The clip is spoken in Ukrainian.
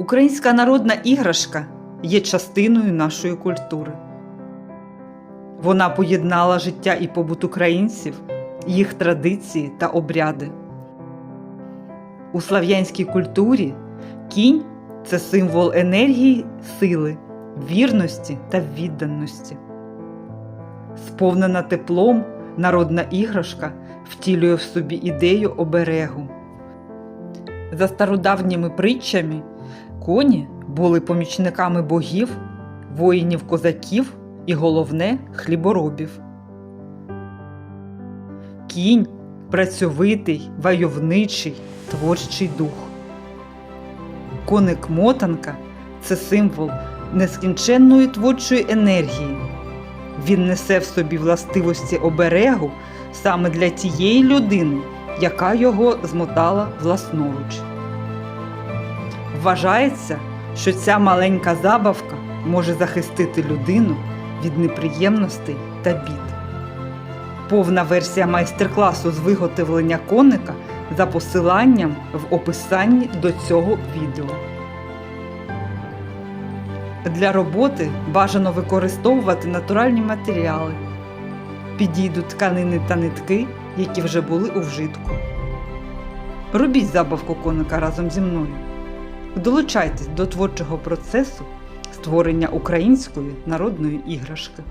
Українська народна іграшка є частиною нашої культури. Вона поєднала життя і побут українців, їх традиції та обряди. У слав'янській культурі кінь це символ енергії, сили, вірності та відданості. Сповнена теплом, народна іграшка втілює в собі ідею оберегу. За стародавніми притчами, коні були помічниками богів, воїнів козаків і головне хліборобів. Кінь працьовитий, войовничий, творчий дух. Коник мотанка це символ нескінченної творчої енергії. Він несе в собі властивості оберегу саме для тієї людини, яка його змотала власноруч. Вважається, що ця маленька забавка може захистити людину від неприємностей та бід. Повна версія майстер-класу з виготовлення коника за посиланням в описанні до цього відео. Для роботи бажано використовувати натуральні матеріали. Підійдуть тканини та нитки, які вже були у вжитку. Робіть забавку коника разом зі мною. Долучайтесь до творчого процесу створення української народної іграшки.